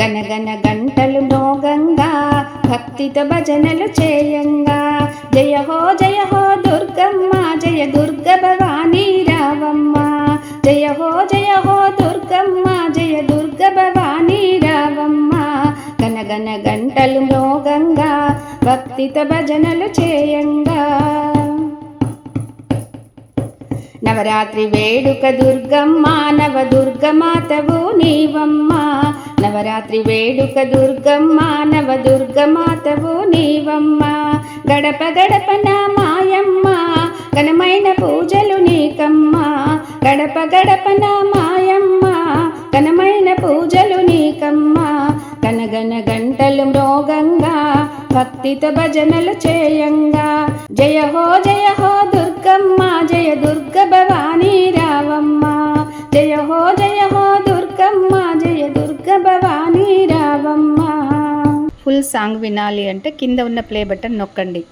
గనగన గంటలు మోగంగా భక్తితో భజనలు చేయంగా. జయ హో జయ హో దుర్గమ్మ జయ దుర్గ భవానీ రావమ్మ. జయ హో జయ హో దుర్గమ్మ జయ దుర్గ భవానీ రావమ్మ. గనగన గంటలు మోగంగా భక్తితో భజనలు చేయంగా. నవరాత్రి వేడుక దుర్గమ్మ నవ దుర్గమాతవు నీవమ్మ. నవరాత్రి వేడుక దుర్గమ్మ నవ దుర్గమాతవు నీవమ్మ. గడప గడప నా మాయమ్మ ఘనమైన పూజలు నీకమ్మ. గడప గడప నా మాయమ్మ ఘనమైన పూజలు నీకమ్మ. కనగన గంటలు మృగంగా భక్తితో భజనలు చేయంగా. జయ హో జయ హో దుర్గమ్మ జయ దుర్గ భవానీ రావమ్మ. జయ హో జయ రావమ్మ. ఫుల్ సాంగ్ వినాలి అంటే కింద ఉన్న ప్లే బటన్ నొక్కండి.